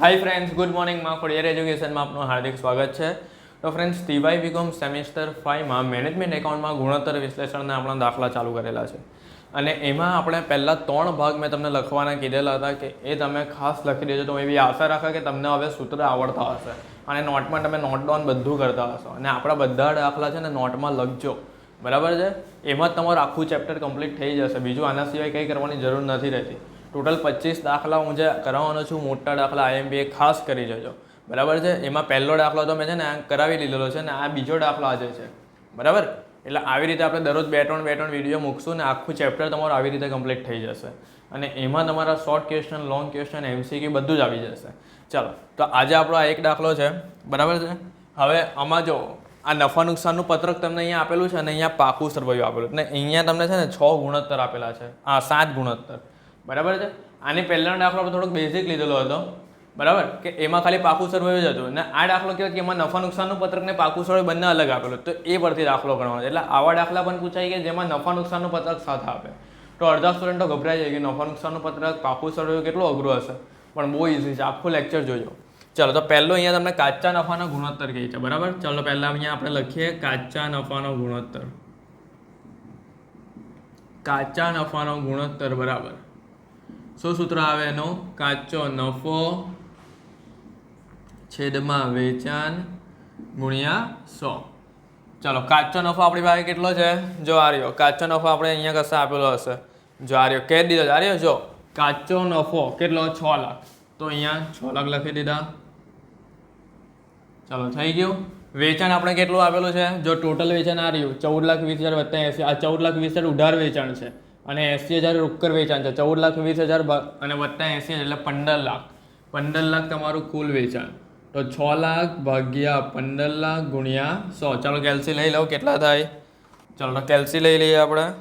હાય friends good મોર્નિંગમાં ખોડિયાર એજ્યુકેશનમાં આપનું હાર્દિક સ્વાગત છે. તો ફ્રેન્ડ્સ ટીવાય બીકોમ સેમિસ્ટર ફાઇવમાં મેનેજમેન્ટ એકાઉન્ટમાં ગુણોત્તર વિશ્લેષણના આપણા દાખલા ચાલુ કરેલા છે. અને એમાં આપણે પહેલાં ત્રણ ભાગ મેં તમને લખવાના કીધેલા હતા કે એ તમે ખાસ લખી દેજો. તો એવી આશા રાખે કે તમને હવે સૂત્ર આવડતા હશે. અને નોટમાં તમે નોટ ડાઉન બધું કરતા હશો. અને આપણા બધા દાખલા છે ને નોટમાં લખજો. બરાબર છે? એમાં તમારું આખું ચેપ્ટર કમ્પ્લીટ થઈ જશે. બીજું આના સિવાય કંઈ કરવાની જરૂર નથી રહેતી. ટોટલ પચીસ દાખલા હું જે કરાવવાનો છું, મોટા દાખલા આઈએમપી ખાસ કરી જજો. બરાબર છે? એમાં પહેલો દાખલો તો મેં છે ને આ કરાવી લીધેલો છે ને આ બીજો દાખલો આજે છે. બરાબર? એટલે આવી રીતે આપણે દરરોજ બે ત્રણ બે ત્રણ વીડિયો મૂકશું ને આખું ચેપ્ટર તમારું આવી રીતે કમ્પ્લીટ થઈ જશે. અને એમાં તમારા short question long question MCQ બધું જ આવી જશે. ચાલો, તો આજે આપણો આ એક દાખલો છે. બરાબર છે? હવે આમાં જો, આ નફા નુકસાનનું પત્રક તમને અહીંયા આપેલું છે અને અહીંયા પાકું સરવૈયું આપેલું અને અહીંયા તમને છે ને છ ગુણોત્તર આપેલા છે. આ સાત ગુણોત્તર. બરાબર છે? આની પહેલાનો દાખલો આપણે થોડોક બેઝિક લીધેલો હતો. બરાબર? કે એમાં ખાલી પાકું સરવૈયું જ હતું. અને આ દાખલો કહેવાય કે એમાં નફા નુકસાનનું પત્રક ને પાકું સરવૈયું બંને અલગ આપેલું. તો એ પરથી દાખલો ગણવાનો. એટલે આવા દાખલા પણ પૂછાય કે જેમાં નફા નુકસાનનું પત્રક સાથે આપે. તો અડધા સ્ટુડન્ટો ગભરાઈ જાય કે નફા નુકસાનનું પત્રક, પાકું સરવૈયું કેટલું અઘરું હશે? પણ બહુ ઇઝી છે. આખું લેક્ચર જોજો. ચાલો, તો પહેલો અહીંયા તમને કાચા નફાનો ગુણોત્તર કહે છે. બરાબર? ચાલો, પહેલા અહીંયા આપણે લખીએ. કાચા નફાનો ગુણોત્તર. કાચા નફાનો ગુણોત્તર, બરાબર. શું સૂત્ર આવે એનું? કાચો નફો છેદમાં વેચાણ ગુણ્યા સો. ચાલો, કાચો નફો આપણી પાસે કેટલો છે? જો આ રહ્યો, કાચો નફો આપણે અહીંયા કશે આપેલો હશે? જો આ રહ્યો, કહી દીધો આ રહ્યો, જો, કાચો નફો કેટલો? છ લાખ. તો અહીંયા છ લાખ લખી દીધા. ચાલો, થઈ ગયું. વેચાણ આપણે કેટલું આપેલું છે? જો ટોટલ વેચાણ આ રહ્યું, ચૌદ લાખ વીસ હજાર વત્તા એસી. આ ચૌદ લાખ વીસ હજાર ઉધાર વેચાણ છે. અને એસી હજાર રોકડ વેચાણ છે. ચૌદ લાખ વીસ હજાર અને વત્તા એસી એટલે પંદર લાખ. પંદર લાખ તમારું કુલ વેચાણ. તો છ લાખ ભાગ્યા પંદર લાખ ગુણ્યા સો. ચાલો કેલ્સી લઈ લઉં. કેટલા થાય? ચાલો કેલ્સી લઈ લઈએ આપણે.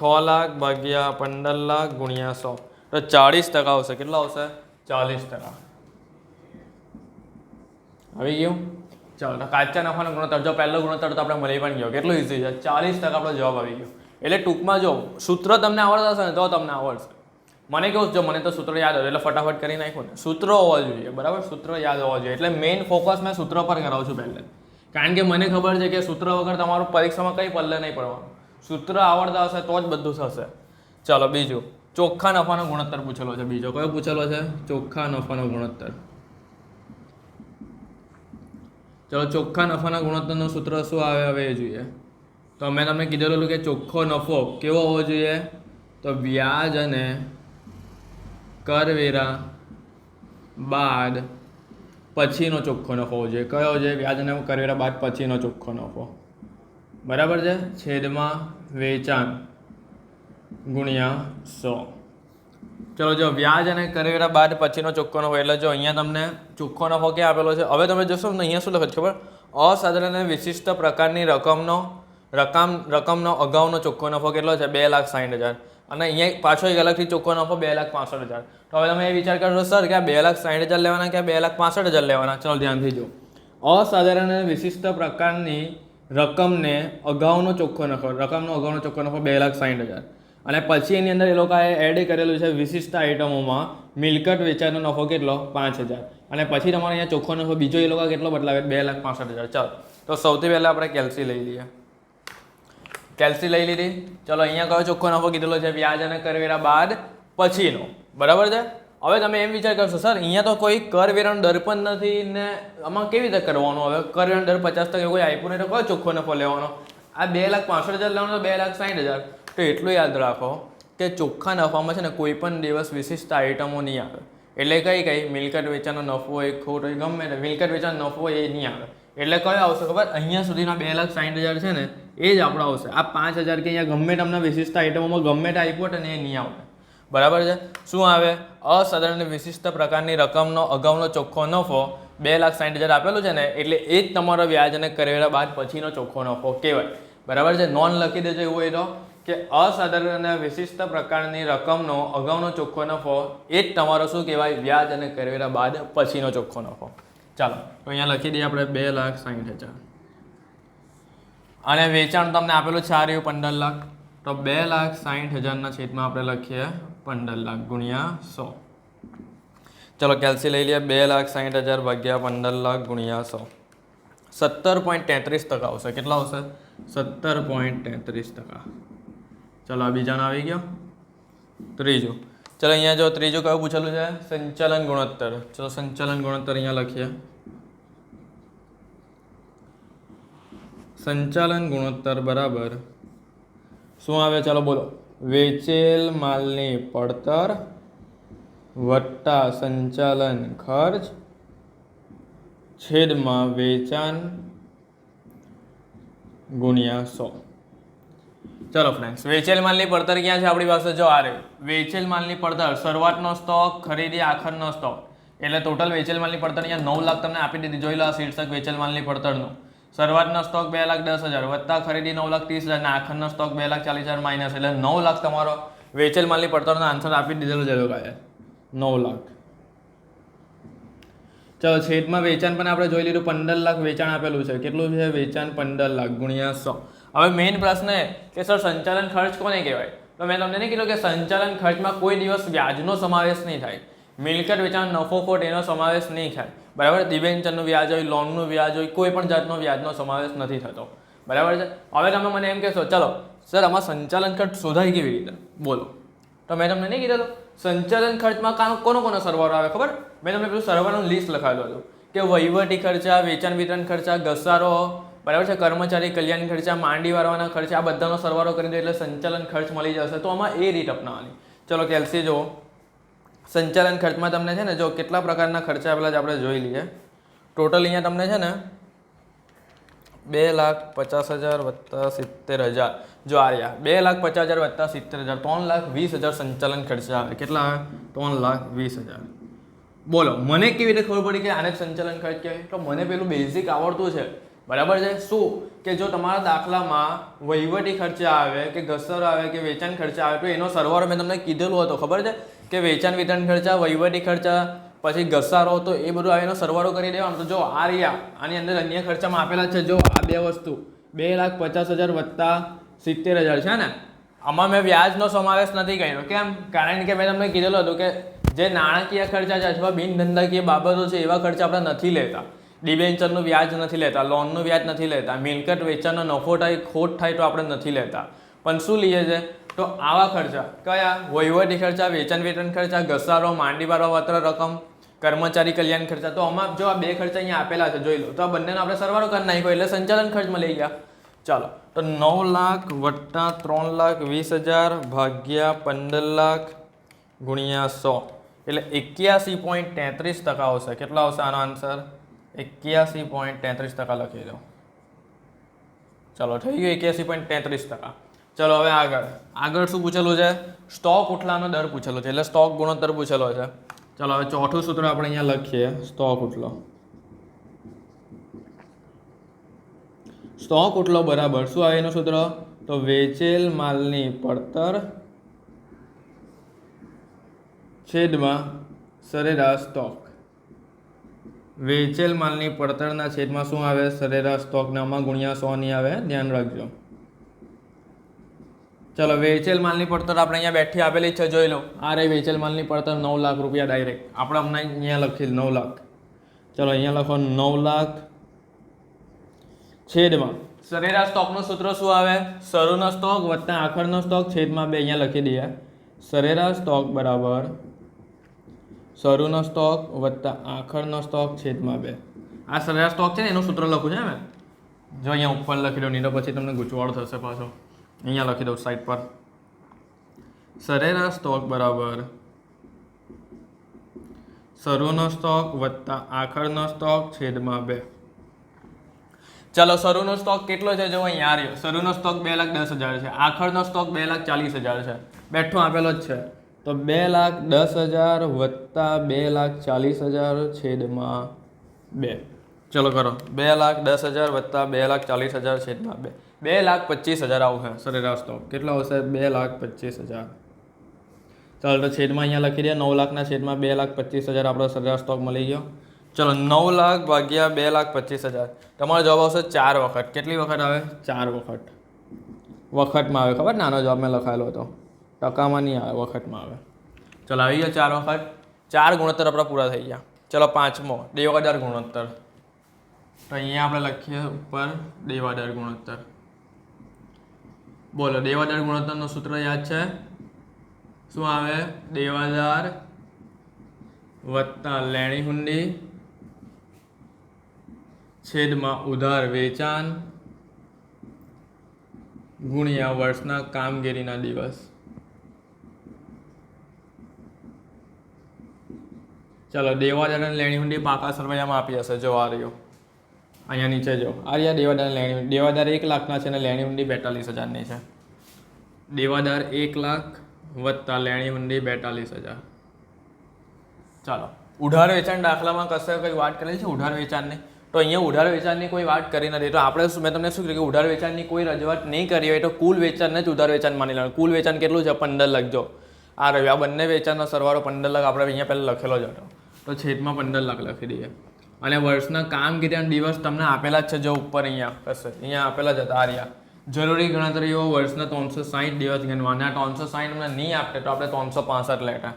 છ લાખ ભાગ્યા પંદર લાખ ગુણ્યા સો. તો ચાળીસ ટકા આવશે. કેટલા આવશે? ચાલીસ ટકા. આવી ગયું? ચાલો કાચા નફાનો ગુણોત્તર, જો પહેલો ગુણોત્તર તો આપણે મળી પણ ગયો. કેટલો ઇઝી છે? ચાલીસ ટકા આપણો જવાબ આવી ગયો. એટલે ટૂંકમાં જો સૂત્ર તમને આવડતા હશે ને, તો તમને આવડશે. મને કેવું જો મને તો સૂત્ર યાદ હોય, એટલે ફટાફટ કરી નાખ્યું ને. સૂત્ર હોવા જોઈએ, બરાબર? સૂત્ર યાદ હોવા જોઈએ. એટલે મેઇન ફોકસ મેં સૂત્ર પર કરાવું છું પહેલે. કારણ કે મને ખબર છે કે સૂત્ર વગર તમારું પરીક્ષામાં કંઈ પલ્લે નહીં પડવાનું. સૂત્ર આવડતા હશે, તો જ બધું થશે. ચાલો, બીજું. ચોખ્ખા નફાનો ગુણોત્તર પૂછેલો છે. બીજો કયો પૂછેલો છે? ચોખ્ખા નફાનો ગુણોત્તર. ચલો, ચોખ્ખા નફાના ગુણોત્તરનું સૂત્ર શું આવે હવે એ જોઈએ. તો મેં તમને કીધેલું કે ચોખ્ખો નફો કેવો હોવો જોઈએ? તો વ્યાજ અને કરવેરા બાદ પછીનો ચોખ્ખો નફો હોવો જોઈએ. કયો છે? વ્યાજ અને કરવેરા બાદ પછીનો ચોખ્ખો નફો. બરાબર છે? છેદમાં વેચાણ ગુણ્યા સો. ચલો, જો વ્યાજ અને કરવેરા બાદ પછીનો ચોખ્ખો નફો એટલે જો અહીંયા તમને ચોખ્ખો નફો ક્યાં આપેલો છે. હવે તમે જોશો ને, અહીંયા શું લખે ખબર? અસાધારણ અને વિશિષ્ટ પ્રકારની રકમનો, રકમ, રકમનો અગાઉનો ચોખ્ખો નફો કેટલો છે? બે લાખ સાઠ હજાર. અને અહીંયા પાછો એક અલગથી ચોખ્ખો નફો બે લાખ પાસઠ હજાર. તો હવે તમે એ વિચાર કરશો, સર, કે આ બે લાખ સાઠ હજાર લેવાના કે બે લાખ પાસઠ હજાર લેવાના? ચલો, ધ્યાનથી જો અસાધારણ અને વિશિષ્ટ પ્રકારની રકમને અગાઉનો ચોખ્ખો નફો રકમનો અગાઉનો ચોખ્ખો નફો બે લાખ સાઠ હજાર. અને પછી એની અંદર એ લોકોએ એડ કરેલું છે વિશિષ્ટ આઇટમોમાં મિલકત વેચાણનો નફો કેટલો? પાંચ હજાર. અને પછી તમારે અહીંયા ચોખ્ખો નફો બીજો એ લોકો કેટલો બદલાવે બે લાખ પાસઠ હજાર. ચાલો. તો સૌથી પહેલાં આપણે કેલ્સી લઈ લઈએ. કેલ્સી લઈ લીધી. ચલો, અહીંયા કયો ચોખ્ખો નફો કીધેલો છે? વ્યાજ અને કરવેરા બાદ પછીનો. બરાબર છે? હવે તમે એમ વિચાર કરશો, સર, અહીંયા તો કોઈ કરવેરાનો દર પણ નથી ને આમાં કેવી રીતે કરવાનું? હવે કરવેરાનો દર પચાસ ટકા કોઈ આપ્યું નહીં, તો કયો ચોખ્ખો નફો લેવાનો? આ બે લાખ પાસઠ હજાર લેવાનો તો બે લાખ સાઠ હજાર. તો એટલું યાદ રાખો કે ચોખ્ખા નફામાં છે ને કોઈ પણ દિવસ વિશિષ્ટ આઇટમો નહીં આવે. એટલે કઈ કઈ? મિલકત વેચાણનો નફો હોય, ખોટ હોય, ગમે તે. મિલકત વેચાણનો નફો એ નહીં આવે. એટલે કયો આવશે ખબર? અહીંયા સુધીના બે લાખ સાઠ હજાર છે ને, એ જ આપણો આવશે. આ પાંચ હજાર કે અહીંયા ગમે તમને વિશિષ્ટ આઇટમોમાં ગમે તે આપ્યો હોય ને એ નહીં આવે બરાબર છે? શું આવે? અસાધારણ વિશિષ્ટ પ્રકારની રકમનો, અગાઉનો ચોખ્ખો નફો બે લાખ સાઠ હજાર આપેલું છે ને, એટલે એ જ તમારો વ્યાજ અને કરેલા બાદ પછીનો ચોખ્ખો નફો કહેવાય. બરાબર છે? નોન લખી દેજો એવું હોય તો. કે અસાધારણ અને વિશિષ્ટ પ્રકારની રકમનો, અગાઉનો ચોખ્ખો નફો એ જ તમારો શું કહેવાય? વ્યાજ અને કરવેરા બાદ પછીનો ચોખ્ખો નફો ચાલો અહીંયા લખી દઈએ આપણે બે લાખ સાઠ હજાર. અને વેચાણ તમને આપેલું છે આ રહ્યું પંદર લાખ. તો બે લાખ સાઠ હજારના છેદમાં આપણે લખીએ પંદર લાખ ગુણ્યા સો. ચલો કેલ્સી લઈ લઈએ. બે લાખ સાઠ હજાર ભાગ્યા પંદર લાખ ગુણ્યા સો. સત્તર પોઈન્ટ તેત્રીસ ટકા આવશે. કેટલા આવશે? સત્તર પોઈન્ટ તેત્રીસ ટકા. ચલો, આ બીજાનો આવી ગયો. ત્રીજું. ચલો, અહીંયા જો ત્રીજું કયું પૂછેલું છે? સંચાલન ગુણોત્તર. ચલો, સંચાલન ગુણોત્તર અહીંયા લખીએ. સંચાલન ગુણોત્તર બરાબર. શું આવે? ચાલો, બોલો. વેચેલ માલની પડતર વત્તા સંચાલન ખર્ચ છેદમાં વેચાણ ગુણ્યા સો. ચલો ફ્રેન્ડ્સ વેચેલ માલની પડતર ક્યાં છે આપણી પાસે? જો આ રહ્યું. વેચેલ માલની પડતર, શરૂઆતનો સ્ટોક ખરીદી આખરનો સ્ટોક એટલે ટોટલ વેચેલ માલની પડતર અહીંયા નવ લાખ તમને આપી દીધી. જોઈ લો આ શીર્ષક વેચેલ માલની પડતરનું. શરૂઆતનો સ્ટોક બે લાખ દસ હજાર વત્તા ખરીદી નવ લાખ ત્રીસ હજાર, અને આખરનો સ્ટોક બે લાખ ચાલીસ હજાર માઇનસ એટલે નવ લાખ તમારો વેચેલ માલની પડતરનો આન્સર આપી દીધેલો છે લોકોએ નવ લાખ. ચલો છેદમાં વેચાણ પણ આપણે જોઈ લીધું. પંદર લાખ વેચાણ આપેલું છે. કેટલું છે? વેચાણ પંદર લાખ ગુણ્યા સો. હવે મેઇન પ્રશ્ન એ કે સર સંચાલન ખર્ચ કોને કહેવાય? તો મેં તમને નહીં કીધું કે સંચાલન ખર્ચમાં કોઈ દિવસ વ્યાજનો સમાવેશ નહીં થાય. મિલકત વેચાણ, નફો ખોટ એનો સમાવેશ નહીં થાય. બરાબર? દિવેન્ચરનું વ્યાજ હોય લોનનું વ્યાજ હોય, કોઈ પણ જાતનો વ્યાજનો સમાવેશ નથી થતો. બરાબર છે? હવે તમે મને એમ કહેશો, ચલો સર આમાં સંચાલન ખર્ચ શોધાય કેવી રીતે? બોલો. તો મેં તમને નહીં કીધેલું? સંચાલન ખર્ચમાં કાનો, કોનો કોનો સરવાળો આવે ખબર? મેં તમને પેલું સરવાળાનું લિસ્ટ લખાવેલું હતું કે વહીવટી ખર્ચા વેચાણ વિતરણ ખર્ચા, ઘસારો બરાબર છે? કર્મચારી કલ્યાણ ખર્ચા, માંડી વાળવાના ખર્ચા, આ બધાનો સરવાળો કરી દો એટલે સંચાલન ખર્ચ મળી જશે. તો આમાં એ રીત અપનાવવાની. ચલો, કેલ્સી, જુઓ. સંચાલન ખર્ચમાં તમને છે ને, જો કેટલા પ્રકારના ખર્ચા પહેલાં જ આપણે જોઈ લઈએ. ટોટલ અહીંયા તમને છે ને, બે લાખ પચાસ હજાર વત્તા સિત્તેર હજાર. જો આ રહ્યા, બે લાખ પચાસ હજાર વત્તા સિત્તેર હજાર. ત્રણ લાખ વીસ હજાર સંચાલન ખર્ચા આવે. કેટલા ત્રણ લાખ વીસ હજાર. બોલો, મને કેવી રીતે ખબર પડી કે આને સંચાલન ખર્ચ કહેવાય? તો મને પેલું બેઝિક આવડતું છે. બરાબર છે? શું? કે જો તમારા દાખલામાં વહીવટી ખર્ચા આવે, કે ઘસર આવે, કે વેચાણ ખર્ચા આવે, તો એનો સરવાળો મેં તમને કીધેલું હતો, ખબર છે? કે વેચાણ વિતરણ ખર્ચા, વહીવટી ખર્ચા, પછી ઘસારો, તો એ બધું આવે એનો સરવાળો કરી દેવાનો. તો જો આ રહ્યા, આની અંદર અન્ય ખર્ચામાં આપેલા છે, જો આ બે વસ્તુ, બે લાખ પચાસ હજાર વત્તા સિત્તેર હજાર છે ને? આમાં મેં વ્યાજનો સમાવેશ નથી કર્યો. કેમ? કારણ કે મેં તમને કીધેલું હતું કે જે નાણાકીય ખર્ચા છે અથવા બિનધંધાકીય બાબતો છે, એવા ખર્ચા આપણે નથી લેતા. ડિબેન્ચરનું વ્યાજ નથી લેતા, લોનનું વ્યાજ નથી લેતા, મિલકત વેચાણનો નફો થાય, ખોટ થાય તો આપણે નથી લેતા. પણ શું લઈએ છે? તો આવા ખર્ચા. કયા? વહીવટી ખર્ચા, વેચાણ વેતન ખર્ચા, ઘસારો, માંડી વાળવા વત્ર રકમ, કર્મચારી કલ્યાણ ખર્ચા. તો આમાં જો આ બે ખર્ચા અહીંયા આપેલા છે, જોઈ લો. તો આ બંનેનો આપણે સરવાળો કરી નાખ્યો એટલે સંચાલન ખર્ચમાં લઈ ગયા. ચાલો. તો નવ લાખ વત્તા ત્રણ લાખ વીસ હજાર ભાગ્યા પંદર લાખ ગુણ્યા સો. એટલે એક્યાસી પોઈન્ટ તેત્રીસ ટકા આવશે. કેટલા આવશે આનો આન્સર? એક્યાસી પોઈન્ટ તેત્રીસ ટકા લખી દો ચલો, થઈ ગયું એક્યાસી પોઈન્ટ તેત્રીસ ટકા. ચલો, હવે આગળ. આગળ શું પૂછેલું છે? સ્ટોક ઉઠલાનો દર પૂછેલો છે, એટલે સ્ટોક ગુણોત્તર પૂછેલો છે. ચલો, હવે ચોથું સૂત્ર આપણે અહીંયા લખીએ. સ્ટોક ઉઠલો સ્ટોક ઉઠલો બરાબર શું આવે એનું સૂત્ર? તો વેચેલ માલની પડતર છેદમાં સરેરાશ સ્ટોક. વેચેલ માલની પડતરના છેદમાં શું આવે? સરેરાશ સ્ટોકનામાં ગુણ્યા સોની આવે. ધ્યાન રાખજો. ચલો, વેચેલ માલની પડતર આપણે અહીંયા બેઠી આપેલી છે, જોઈ લો. આ રહી વેચેલ માલની પડતર નવ લાખ રૂપિયા ડાયરેક્ટ આપણે હમણાં અહીંયા લખી નવ લાખ. ચલો, અહીંયા લખો નવ લાખ છેદમાં. સરેરાશ સ્ટોકનું સૂત્ર શું આવે? શરૂનો સ્ટોક વત્તા આખરનો સ્ટોક છેદમાં બે, અહીંયા લખી દઈએ. સરેરાશ સ્ટોક બરાબર શરૂનો સ્ટોક વત્તા આખરનો સ્ટોક છેદમાં બે. આ સરેરાશ સ્ટોક છે ને, એનું સૂત્ર લખું છે મેં? જો અહીંયા ઉપર લખી દો નહીં તો પછી તમને ગૂંચવાડ થશે પાછો. અહીંયા લખી દઉં સાઈડ પર. સરેરાશ સ્ટોક બરાબર. શરૂનો સ્ટોક વત્તા આખરનો સ્ટોક છેદમાં બે. ચાલો, શરૂનો સ્ટોક કેટલો છે? જો અહીંયા રહ્યો. શરૂનો સ્ટોક બે લાખ દસ હજાર છે. આખરનો સ્ટોક બે લાખ ચાલીસ હજાર છે. બેઠો આપેલો જ છે. તો બે લાખ દસ હજાર વત્તા બે લાખ ચાલીસ હજાર છેદમાં બે. ચલો કરો. બે લાખ દસ હજાર વત્તા બે લાખ ચાલીસ હજાર છેદમાં બે. બે લાખ પચીસ હજાર આવશે સરેરાશ સ્ટોક કેટલો આવશે? બે લાખ પચીસ હજાર. ચાલો, તો છેદમાં અહીંયા લખી દે. નવ લાખના છેદમાં બે લાખ પચીસ હજાર આપણો સરેરાશ સ્ટોક મળી ગયો. ચલો, નવ લાખ ભાગ્યા બે લાખ પચીસ હજાર. તમારો જવાબ આવશે ચાર વખત. કેટલી વખત આવે? ચાર વખત. વખતમાં આવે. ખબર? નાનો જવાબ મેં લખાયેલો હતો. ટકામાં નહીં આવે વખતમાં આવે. ચલો, આવી ગયા ચાર વખત. ચાર ગુણોત્તર આપણા પૂરા થઈ ગયા. ચલો, પાંચમો. દેવાદાર ગુણોત્તર. તો અહીંયા આપણે લખીએ ઉપર દેવાદાર ગુણોત્તર. બોલો, દેવાદાર ગુણોત્તરનું સૂત્ર યાદ છે? શું આવે? દેવાદાર વત્તા લેણી હુંડી છેદમાં ઉધાર વેચાણ ગુણ્યા વર્ષના કામગીરીના દિવસ. ચાલો દેવાદાર અને લેણી હુંડી પાકા સરવૈયામાં આપી હશે, જો આ રહ્યો. અહીંયા નીચે જો. આ રહ્યા દેવાદાર લેણી દેવાદાર એક લાખના છે અને લેણી હુંડી બેતાલીસ હજારની છે. દેવાદાર એક લાખ વત્તા લેણી હુંડી બેતાલીસ હજાર. ચાલો. ઉધાર વેચાણ દાખલામાં કશે કંઈ વાત કરેલી છે? ઉધાર વેચાણની. તો અહીંયા ઉધાર વેચાણની કોઈ વાત કરી નથી. તો આપણે મેં તમને શું કીધું કે ઉધાર વેચાણની કોઈ રજૂઆત નહીં કરી હોય તો કુલ વેચાણને જ ઉધાર વેચાણ માની લેવાનું. કુલ વેચાણ કેટલું છે? પંદર લખજો આ રહ્યું. આ બંને વેચાણનો સરવાળો પંદર લાખ. આપણે અહીંયા પહેલાં લખેલો જ હતો. તો છેદમાં પંદર લાખ લખી દઈએ. અને વર્ષના કામગીરીના દિવસ તમને આપેલા જ છે, જો ઉપર અહીંયા કશે અહીંયા આપેલા જ હતા, આ રહ્યા. જરૂરી ગણતરીઓ વર્ષના ત્રણસો સાઠ દિવસ ગણવાના ત્રણસો સાહીઠ અમને નહીં આપતે તો આપણે ત્રણસો પાસઠ લેટા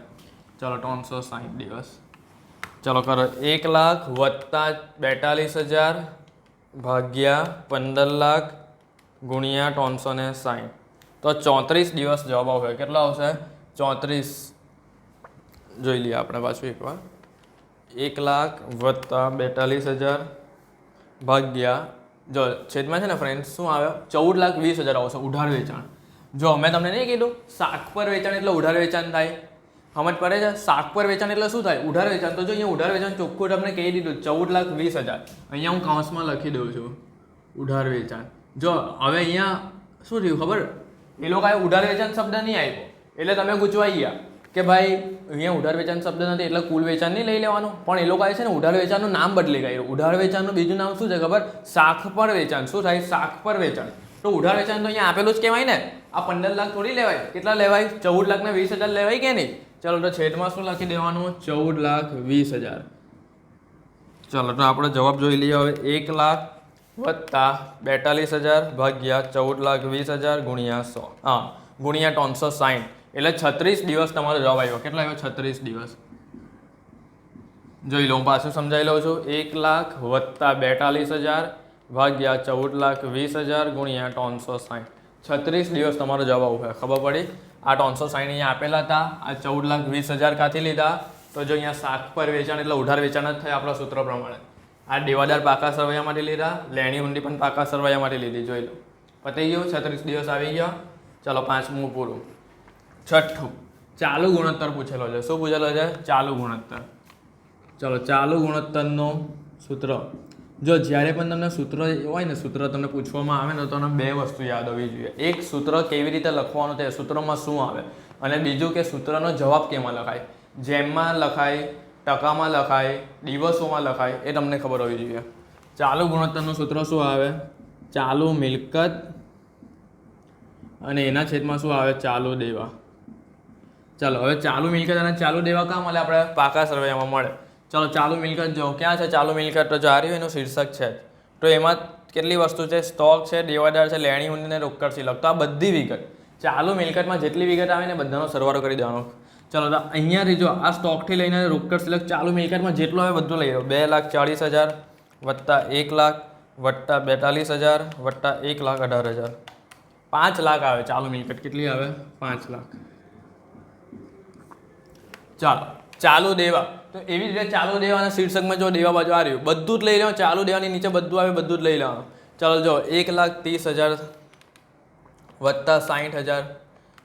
ચલો, ત્રણસો સાહીઠ દિવસ. ચલો, કરો. એક લાખ વત્તા બેતાલીસ હજાર ભાગ્યા પંદર લાખ ગુણ્યા ત્રણસો ને સાહીઠ. તો ચોત્રીસ દિવસ જવાબ આવશે. કેટલો આવશે? ચોત્રીસ. જોઈ લઈએ આપણે પાછું એકવાર. એક લાખ વત્તા બેતાલીસ હજાર ભાગ્યા, જો છેદમાં છે ને ફ્રેન્ડ શું આવે? ચૌદ લાખ વીસ હજાર આવશે ઉધાર વેચાણ. જો મેં તમને નહીં કીધું, શાક પર વેચાણ એટલે ઉધાર વેચાણ થાય. સમજ પડે છે? શાક પર વેચાણ એટલે શું થાય? ઉધાર વેચાણ. તો જો અહીંયા ઉધાર વેચાણ ચોખ્ખું તમને કહી દીધું, ચૌદ લાખ વીસ હજાર. અહીંયા હું કાઉન્સમાં લખી દઉં છું, ઉધાર વેચાણ. જો હવે અહીંયા શું થયું ખબર? એ લોકોએ ઉધાર વેચાણ શબ્દ નહીં આપ્યો. એટલે તમે ગુચવાઈ ગયા. કે ભાઈ, અહીંયા ઉધાર વેચાણ શબ્દ નથી, એટલે કુલ વેચાણ નહીં લઈ લેવાનું. પણ એ લોકોએ છે ને, ઉધાર વેચાણનું નામ બદલી ગયું. ઉધાર વેચાણનું બીજું નામ શું છે ખબર? શાખ પર વેચાણ. શું થાય? શાખ પર વેચાણ. તો ઉધાર વેચાણ તો અહીંયા આપેલું જ કહેવાય ને. આ પંદર લાખ થોડી લેવાય. કેટલા લેવાય? ચૌદ લાખ ને વીસ હજાર લેવાય કે નહીં? ચલો, તો છેદમાં શું લખી દેવાનું? ચૌદ લાખ વીસ હજાર. ચલો, તો આપણે જવાબ જોઈ લઈએ હવે. એક લાખ વત્તા બેતાલીસ હજાર ભાગ્યા ચૌદ લાખ વીસ હજાર ગુણ્યા સો. હા, ગુણ્યા ત્રણસો સાઠ એટલે છત્રીસ દિવસ તમારો જવાબ આવ્યો. કેટલા આવ્યો છત્રીસ દિવસ? જોઈ લો, હું પાછું સમજાવી લઉં છું. એક લાખ વત્તા બેતાલીસ હજાર ભાગ્યા ચૌદ લાખ વીસ હજાર ગુણ્યા ત્રણસો સાઠ. છત્રીસ દિવસ તમારો જવાબ આવ્યો ખબર પડી? આ ત્રણસો સાઠ અહીંયા આપેલા હતા. આ ચૌદ લાખ વીસ હજાર કાંથી લીધા? તો જો અહીંયા શાક પર વેચાણ, એટલે ઉધાર વેચાણ જ થાય આપણા સૂત્ર પ્રમાણે. આ દેવાદાર પાકા સરવૈયા માટે લીધા, લેણી હુંડી પણ પાકા સરવૈયા માટે લીધી, જોઈ લો. પતી ગયું, છત્રીસ દિવસ આવી ગયા. ચાલો પાંચમું પૂરું. છઠ્ઠું. ચાલુ ગુણોત્તર પૂછેલો છે. શું પૂછેલો છે? ચાલુ ગુણોત્તર. ચલો, ચાલુ ગુણોત્તરનું સૂત્ર. જો જ્યારે પણ તમને સૂત્ર હોય ને, સૂત્ર તમને પૂછવામાં આવે ને, તો તમને બે વસ્તુ યાદ હોવી જોઈએ. એક સૂત્ર કેવી રીતે લખવાનું તે સૂત્રમાં શું આવે? અને બીજું કે સૂત્રનો જવાબ કેમાં લખાય? જેમમાં લખાય, ટકામાં લખાય, દિવસોમાં લખાય, એ તમને ખબર હોવી જોઈએ. ચાલુ ગુણોત્તરનું સૂત્ર શું આવે? ચાલુ મિલકત. અને એના છેદમાં શું આવે? ચાલુ દેવા. ચાલો, હવે ચાલુ મિલકત અને ચાલુ દેવા કાં મળે આપણે પાકા સરવૈયામાં મળે. ચાલો, ચાલુ મિલકત જો, ક્યાં છે ચાલુ મિલકત? તો જો આ રહ્યું એનું શીર્ષક છે. તો એમાં કેટલી વસ્તુ છે? સ્ટોક છે, દેવાદાર છે, લેણી ઉંડીને રોકડ સિલક તો આ બધી વિગત. ચાલુ મિલકતમાં જેટલી વિગત આવે ને બધાનો સરવાળો કરી દેવાનો. ચાલો, તો અહીંયાથી જો, આ સ્ટોકથી લઈને રોકડ સિલક ચાલુ મિલકતમાં જેટલું આવે બધું લઈ લો. બે લાખ ચાળીસ હજાર વત્તા એક લાખ વત્તા બેતાલીસ હજાર વત્તા એક લાખ અઢાર હજાર. પાંચ લાખ આવે ચાલુ મિલકત. કેટલી આવે? પાંચ લાખ. ચાલો, ચાલુ દેવા. તો એવી રીતે ચાલુ દેવાના શીર્ષકમાં જો દેવા બાજુ આ રહ્યું, બધું જ લઈ લેવાનું, ચાલુ દેવાની નીચે બધું આવે, બધું જ લઈ લેવાનું. ચાલો જો, એક લાખ ત્રીસ હજાર વત્તા સાઠ હજાર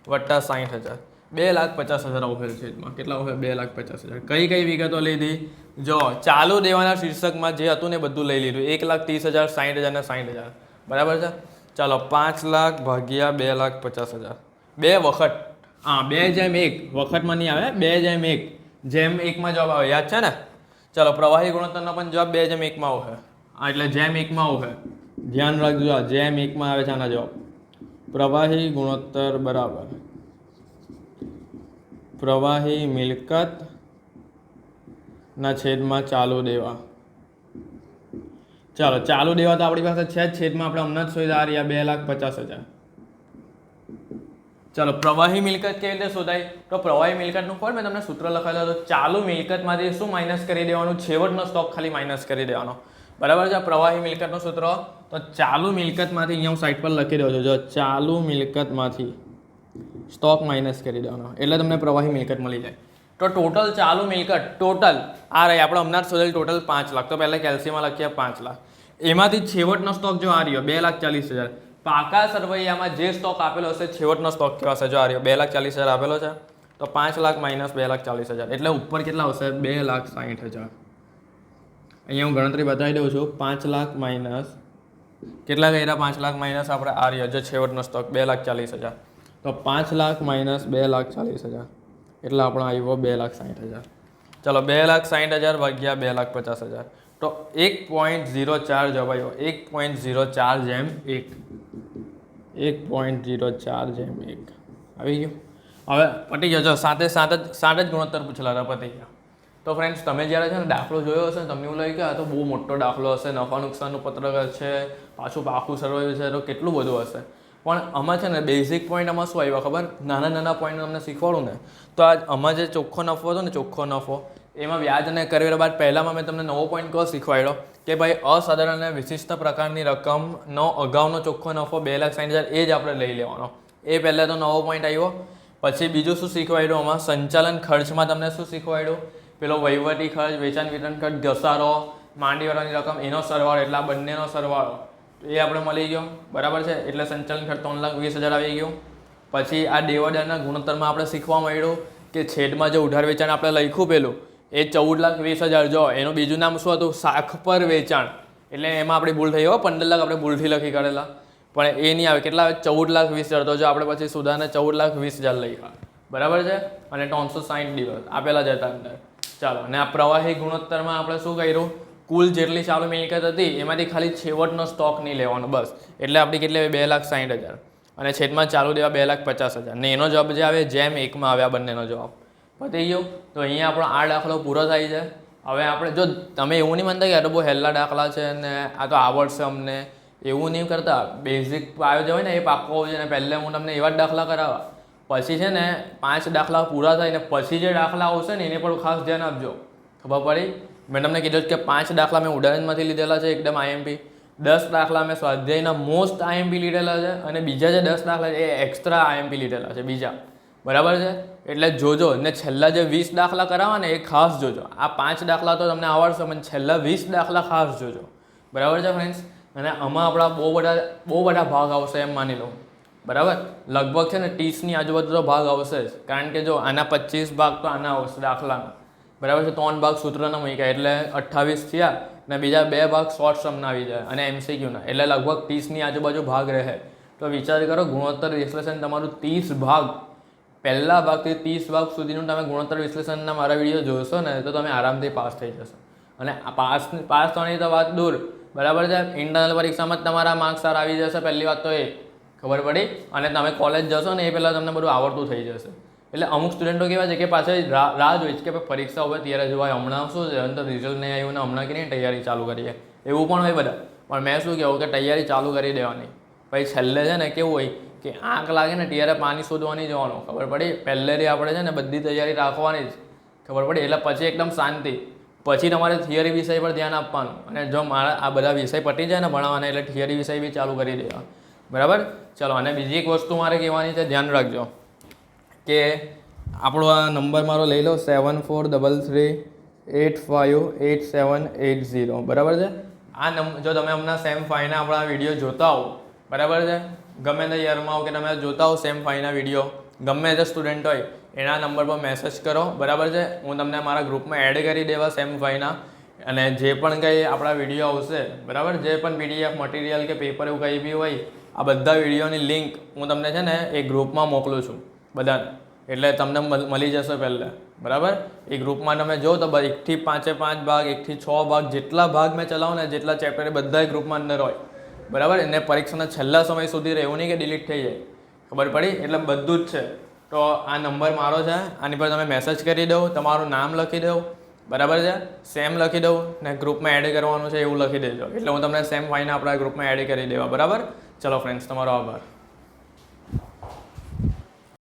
વત્તા સાઠ હજાર. બે લાખ પચાસ હજાર ઓફેલ છે એમાં કેટલા આવશે બે લાખ પચાસ હજાર. કઈ કઈ વિગતો લીધી જો, ચાલુ દેવાના શીર્ષકમાં જે હતું ને બધું લઈ લીધું. એક લાખ ત્રીસ હજાર સાઠ હજાર ને સાઠ હજાર. બરાબર છે? ચાલો, પાંચ લાખ ભાગ્યા બે લાખ પચાસ હજાર. બે વખત. હા, બે જેમ એક. વખતમાં નહીં આવે, બે જેમ એક. જેમ એકમાં જવાબ આવે. યાદ છે ને? ચાલો, પ્રવાહી ગુણોત્તરનો પણ જવાબ બે જેમ એકમાં આવશે. હા, એટલે જેમ એકમાં આવશે. ધ્યાન રાખજો જેમ એકમાં આવે છે આના જવાબ. પ્રવાહી ગુણોત્તર બરાબર. પ્રવાહી મિલકત ના છેદમાં ચાલુ દેવા. ચાલો, ચાલુ દેવા તો આપણી પાસે છે જ. છેદમાં આપણે હમણાં જ સુધી આ રહ્યા બે લાખ પચાસ હજાર. ચલો, પ્રવાહી મિલકત કેવી રીતે શોધાય? તો પ્રવાહી મિલકતનું પણ મેં તમને સૂત્ર લખેલો હતું. ચાલુ મિલકતમાંથી શું માઇનસ કરી દેવાનું? છેવટનો સ્ટોક ખાલી માઇનસ કરી દેવાનો. બરાબર છે પ્રવાહી મિલકતનું સૂત્ર? તો ચાલુ મિલકતમાંથી અહીંયા હું સાઈડ પર લખી રહ્યો છું. જો ચાલુ મિલકતમાંથી સ્ટોક માઇનસ કરી દેવાનો. એટલે તમને પ્રવાહી મિલકત મળી જાય. તો ટોટલ ચાલુ મિલકત ટોટલ આ રહી. આપણે હમણાં જ શોધેલ ટોટલ પાંચ લાખ. તો પહેલાં કેલ્સીમાં લખીએ પાંચ લાખ. એમાંથી છેવટનો સ્ટોક જો આ રહ્યો, બે લાખ ચાલીસ હજાર. પાકા સરવૈયામાં જે સ્ટોક આપેલો હશે, છેવટનો સ્ટોક કેવા હશે? જો આ રહ્યો, બે લાખ ચાલીસ હજાર આપેલો છે, તો પાંચ લાખ માઇનસ બે લાખ ચાલીસ હજાર. એટલે ઉપર કેટલા આવશે? બે લાખ સાહીઠ હજાર. અહીંયા હું ગણતરી બતાવી દઉં છું, પાંચ લાખ માઇનસ કેટલા કર્યા? પાંચ લાખ માઇનસ આપણે આ રહ્યો, જે છેવટનો સ્ટોક બે લાખ ચાલીસ હજાર. તો પાંચ લાખ માઇનસ બે લાખ ચાલીસ હજાર. એટલે આપણો આવ્યો બે લાખ સાહીઠ હજાર. ચલો, બે લાખ સાહીઠ હજાર ભાગ્યા બે લાખ પચાસ હજાર. તો એક પોઈન્ટ ઝીરો ચાર જવાયો. એક પોઈન્ટ ઝીરો ચાર જેમ એક. એક પોઈન્ટ ઝીરો ચાર જેમ એક. આવી ગયું? હવે પટી ગયો જો સાથે સાત જ સાત જ ગુણોત્તર પૂછેલા હતા, પતી ગયા. તો ફ્રેન્ડ્સ તમે જ્યારે છે ને દાખલો જોયો હશે તમને એવું લાગ્યું કે આ તો બહુ મોટો દાખલો હશે, નફા નુકસાનનું પત્રક છે પાછું પાકું સર્વે છે, તો કેટલું બધું હશે? પણ આમાં છે ને બેઝિક પોઈન્ટ આમાં શું આવ્યો ખબર? નાના નાના પોઈન્ટ તમને શીખવાડું ને, તો આ આમાં જે ચોખ્ખો નફો હતો ને, ચોખ્ખો નફો એમાં વ્યાજ અને કરવેરા બાદ પહેલામાં મેં તમને નવો પોઈન્ટ કહો શીખવાડ્યો કે ભાઈ, અસાધારણ અને વિશિષ્ટ પ્રકારની રકમનો અગાઉનો ચોખ્ખો નફો બે લાખ સાઠ હજાર એ જ આપણે લઈ લેવાનો. એ પહેલાં તો નવો પોઈન્ટ આવ્યો. પછી બીજું શું શીખવાડ્યું આમાં? સંચાલન ખર્ચમાં તમને શું શીખવાડ્યું? પેલો વહીવટી ખર્ચ, વેચાણ વિતરણ ખર્ચ, ઘસારો, માંડીવાળાની રકમ, એનો સરવાળો એટલે આ બંનેનો સરવાળો. એ આપણે મળી ગયો. બરાબર છે? એટલે સંચાલન ખર્ચ ત્રણ લાખ વીસ હજાર આવી ગયું. પછી આ દેવાદારના ગુણોત્તરમાં આપણે શીખવા મળ્યું કે છેડમાં જે ઉધાર વેચાણ આપણે લખ્યું પેલું એ ચૌદ લાખ વીસ હજાર જો, એનું બીજું નામ શું હતું? શાખ પર વેચાણ. એટલે એમાં આપણી ભૂલ થઈ, હો, પંદર લાખ આપણે ભૂલથી લખી કરેલા પણ એ નહીં આવે. કેટલા આવે? ચૌદ લાખ વીસ હજાર. તો જો આપણે પછી સુધાને ચૌદ લાખ વીસ હજાર લખ્યા બરાબર છે? અને ત્રણસો સાઠ દિવસ. આપેલા જ હતા અંદર. ચાલો, અને આ પ્રવાહી ગુણોત્તરમાં આપણે શું કર્યું? કુલ જેટલી ચાલુ મિલકત હતી, એમાંથી ખાલી છેવટનો સ્ટોક નહીં લેવાનો, બસ. એટલે આપણી કેટલી આવે? બે લાખ સાઠ હજાર. અને છેદમાં ચાલુ દેવા બે લાખ પચાસ હજાર. ને એનો જવાબ જે આવે, જેમ એકમાં આવ્યા બંનેનો જવાબ. પતી ગયો. તો અહીંયા આપણો આ દાખલો પૂરો થાય છે. હવે આપણે જો તમે એવું નહીં માનતા કે આ તો બહુ હેલ્લા દાખલા છે ને આ તો આવડશે અમને, એવું નહીં કરતા. બેઝિક પાયો જે હોય ને એ પાક્કો હોય છે ને પહેલે હું તમને એવા જ દાખલા કરાવવા પછી છે ને પાંચ દાખલા પૂરા થાય ને પછી જે દાખલા આવશે ને એને પણ ખાસ ધ્યાન આપજો. ખબર પડી? મેં તમને કીધું કે પાંચ દાખલા મેં ઉદાહરણમાંથી લીધેલા છે, એકદમ આઈએમપી દસ દાખલા મેં સ્વાધ્યાયના મોસ્ટ આઈએમપી લીધેલા છે અને બીજા જે દસ દાખલા છે એ એક્સ્ટ્રા આઈએમપી લીધેલા છે, બીજા. બરાબર છે? એટલે જોજો, ને છેલ્લા જે વીસ દાખલા કરાવવા ને એ ખાસ જોજો. આ પાંચ દાખલા તો તમને આવડશે, પણ છેલ્લા વીસ દાખલા ખાસ જોજો. બરાબર છે ફ્રેન્ડ્સ અને આમાં આપણા બહુ બધા બહુ બધા ભાગ આવશે એમ માની લો. બરાબર? લગભગ છે ને ત્રીસની આજુબાજુ તો ભાગ આવશે જ. કારણ કે જો આના પચીસ ભાગ તો આના આવશે દાખલાના. બરાબર છે? ત્રણ ભાગ સૂત્રના મૂક્યા, એટલે અઠ્ઠાવીસ થયા, ને બીજા બે ભાગ શોર્ટ સમના આવી જાય, અને એમસીક્યુના એટલે લગભગ ત્રીસની આજુબાજુ ભાગ રહે. તો વિચાર કરો, ગુણોત્તર વિશ્લેષણ તમારું ત્રીસ ભાગ પહેલા ભાગથી ત્રીસ ભાગ સુધીનું તમે ગુણોત્તર વિશ્લેષણના મારા વીડિયો જોશો ને, તો તમે આરામથી પાસ થઈ જશો. અને પાસ પાસ થવાની તો વાત દૂર. બરાબર છે? ઇન્ટરનલ પરીક્ષામાં જ તમારા માર્ક્સ સારા આવી જશે, પહેલી વાત તો એ. ખબર પડી? અને તમે કોલેજ જશો ને, એ પહેલાં તમને બધું આવડતું થઈ જશે. એટલે અમુક સ્ટુડન્ટો કેવા છે કે પાછળ રાહ જોઈ છે કે પરીક્ષા હોય ત્યારે જોવાય હમણાં શું છે? અંદર રિઝલ્ટ નહીં આવ્યું ને હમણાં નહીં તૈયારી ચાલુ કરીએ? એવું પણ હોય બધા. પણ મેં શું કહેવું કે તૈયારી ચાલુ કરી દેવાની. પછી છેલ્લે છે ને કેવું હોય કે આંખ લાગે ને ત્યારે પાણી શોધવાની જવાનું ખબર પડી? પહેલેથી આપણે છે ને બધી તૈયારી રાખવાની જ. ખબર પડી? એટલે પછી એકદમ શાંતિ. પછી તમારે થિયરી વિષય પર ધ્યાન આપવાનું. અને જો મારા આ બધા વિષય પટી જાય ને ભણાવવાના, એટલે થિયરી વિષય બી ચાલુ કરી દેવા. બરાબર? ચલો, અને બીજી એક વસ્તુ મારે કહેવાની છે, ધ્યાન રાખજો. કે આપણો આ નંબર મારો લઈ લો seven four double three eight five eight seven eight zero બરાબર છે? આ નંબર જો તમે હમણાં સેમ ફાઈના આપણા વીડિયો જોતા હો બરાબર છે? ગમે તે યરમાં હો કે તમે જોતા હો સેમ ફાઈના વીડિયો ગમે તે સ્ટુડન્ટ હોય, એના નંબર પર મેસેજ કરો. બરાબર છે? હું તમને મારા ગ્રુપમાં એડ કરી દેવા સેમ ફાઈના અને જે પણ કંઈ આપણા વીડિયો આવશે, બરાબર? જે પણ પીડીએફ મટીરિયલ કે પેપર એવું કંઈ બી હોય, આ બધા વિડીયોની લિંક હું તમને છે ને એ ગ્રુપમાં મોકલું છું. બધાને. એટલે તમને મળ- જશે પહેલાં. બરાબર? એ ગ્રુપમાં તમે જો તો એકથી પાંચે પાંચ ભાગ એકથી છ ભાગ, જેટલા ભાગ મેં ચલાવું ને જેટલા ચેપ્ટર એ બધા ગ્રુપમાં અંદર હોય. બરાબર? એને પરીક્ષાના છેલ્લા સમય સુધી રહેવું નહીં કે ડિલીટ થઈ જાય. ખબર પડી? એટલે બધું જ છે. તો આ નંબર મારો છે. આની પર તમે મેસેજ કરી દો. તમારું નામ લખી દો. બરાબર છે? સેમ લખી દઉં ને ગ્રુપમાં એડ કરવાનું છે એવું લખી દેજો. એટલે હું તમને સેમ વાઈને આપણા ગ્રુપમાં એડ કરી દેવા. બરાબર? ચલો ફ્રેન્ડ્સ તમારો આભાર.